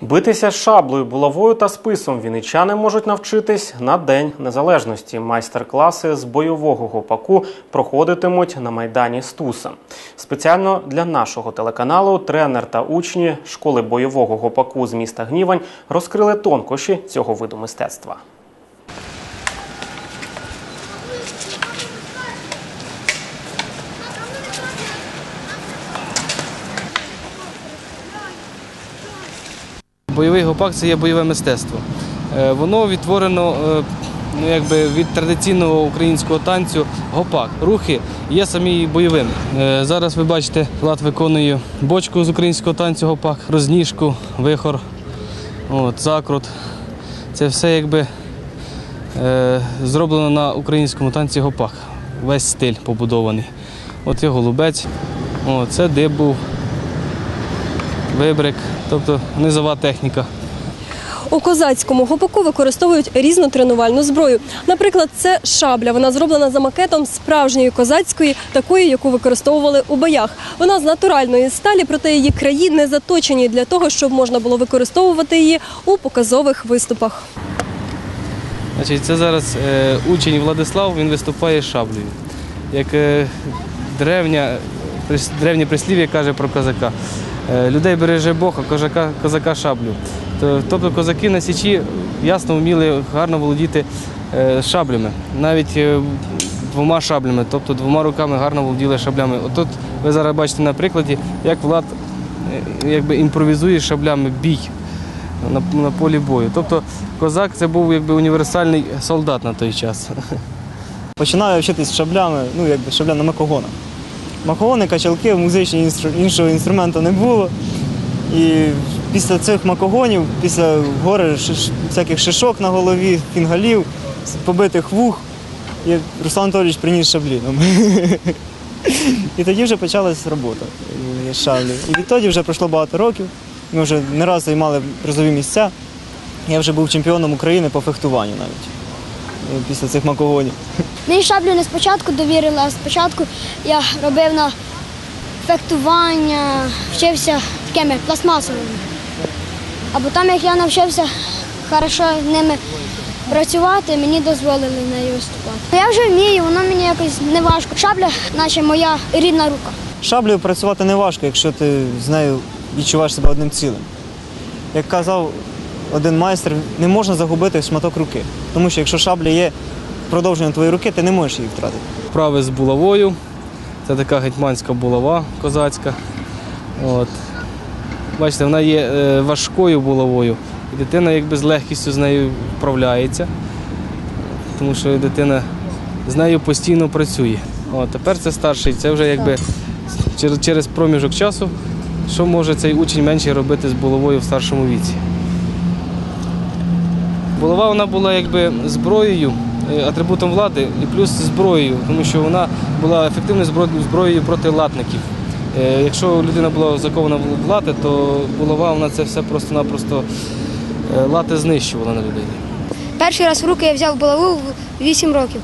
Битися шаблею, булавою та списом вінничани можуть навчитись на День Незалежності. Майстер-класи з бойового гопаку проходитимуть на майдані Стуса. Спеціально для нашого телеканалу тренер та учні школи бойового гопаку з міста Гнівань розкрили тонкощі цього виду мистецтва. Бойовий гопак це є бойове мистецтво. Е, Воно відтворено е, ну, якби від традиційного українського танцю гопак. Рухи є самі бойовими. Е, Зараз ви бачите, Влад виконує бочку з українського танцю гопак, розніжку, вихор, от, закрут. Це все якби зроблено на українському танці гопак. Весь стиль побудований. От є голубець, о, це диб був, вибрик, тобто низова техніка. У козацькому гопаку використовують різну тренувальну зброю. Наприклад, це шабля. Вона зроблена за макетом справжньої козацької, такої, яку використовували у боях. Вона з натуральної сталі, проте її краї не заточені для того, щоб можна було використовувати її у показових виступах. Значить, це зараз е, учень Владислав, він виступає шаблею. Як е, древня, древнє прислів'я каже про козака. Е, людей береже Бог, а козака, козака шаблю. Тобто козаки на січі ясно вміли гарно володіти е, шаблями, навіть е, двома шаблями, тобто двома руками гарно володіли шаблями. Отут ви зараз бачите на прикладі, як Влад якби імпровізує шаблями бій на, на полі бою. Тобто козак це був якби універсальний солдат на той час. Починав я вчитись шаблями, ну якби шабля на. Макогони, качалки, музичні іншого інструменту не було. І після цих макогонів, після гори шиш... всяких шишок на голові, фінгалів, побитих вух, і Руслан Анатолійович приніс шабліном. І тоді вже почалась робота е, з шаблею. І відтоді вже пройшло багато років. Ми вже не раз займали призові місця. Я вже був чемпіоном України по фехтуванню навіть після цих макогонів. Мені шаблю не спочатку довірили, а спочатку я робив на фехтування, вчився такими пластмасовими. А потім, як я навчився хорошо ними працювати, мені дозволили нею виступати. Я вже вмію, воно мені якось не важко. Шабля, наче моя рідна рука. Шаблею працювати не важко, якщо ти з нею відчуваєш себе одним цілим. Як казав один майстер, не можна загубити шматок руки. Тому що якщо шабля є продовженням твоєї руки, ти не можеш її втратити. Вправи з булавою. Це така гетьманська булава козацька. От. Бачите, вона є е, важкою булавою. І дитина якби з легкістю з нею вправляється, тому що дитина з нею постійно працює. От, тепер це старший, це вже якби через проміжок часу, що може цей учень менше робити з булавою в старшому віці. Булава вона була якби зброєю, е, атрибутом влади і плюс зброєю, тому що вона була ефективною збро- зброєю проти латників. Е, Якщо людина була закована в лати, то булава вона це все просто-напросто е, лати знищувала на людині. Перший раз в руки я взяв булаву в 8 років.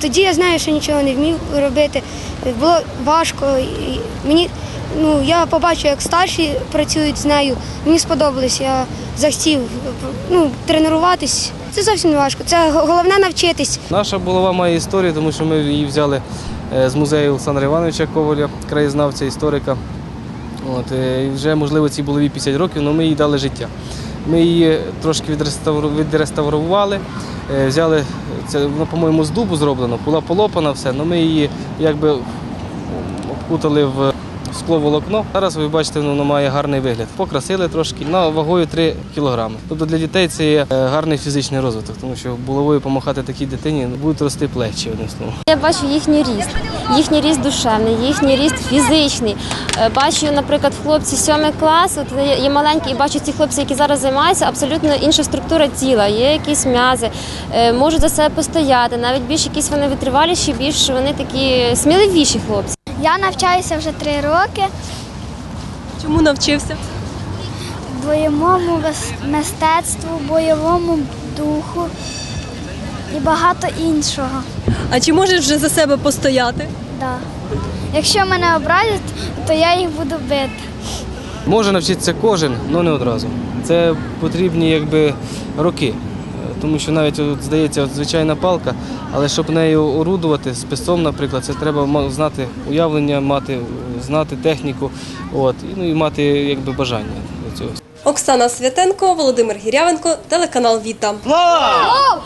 Тоді я знаю, що нічого не вмів робити. Було важко. Мені, ну, я побачив, як старші працюють з нею. Мені сподобалось. Я захотів ну, тренуватись. Це зовсім не важко. Це головне навчитись. Наша булава має історію, тому що ми її взяли е, з музею Олександра Івановича Коваля, краєзнавця, історика. От, е, і вже, можливо, цій булаві 50 років, але ми їй дали життя. Ми її трошки відреставрували, е, взяли, це, воно, по-моєму, з дубу зроблено, була полопана все, але ми її якби обкутали в скловолокно. Зараз ви бачите, воно має гарний вигляд. Покрасили трошки на вагою 3 кілограми. Тобто для дітей це є е, гарний фізичний розвиток, тому що булавою помахати такій дитині будуть рости плечі одним словом. Я бачу їхній ріст, їхній ріст душевний, їхній ріст фізичний. Е, Бачу, наприклад, хлопці сьомий клас, от є маленькі, і бачу ці хлопці, які зараз займаються, абсолютно інша структура тіла, є якісь м'язи, е, можуть за себе постояти, навіть більш якісь вони витриваліші, більш вони такі сміливіші хлопці. Я навчаюся вже три роки Чому навчився? бойовому мистецтву, бойовому духу і багато іншого. А чи можеш вже за себе постояти? Да. Якщо мене образять, то я їх буду бити. Може навчитися кожен, але не одразу. Це потрібні якби роки. Тому що навіть от, здається, от, звичайна палка, але щоб нею орудувати з писом, наприклад, це треба ма- знати уявлення, мати, знати техніку, от, і, ну, і мати якби, бажання до цього. Оксана Святенко, Володимир Гірявенко, телеканал Віта. Слава!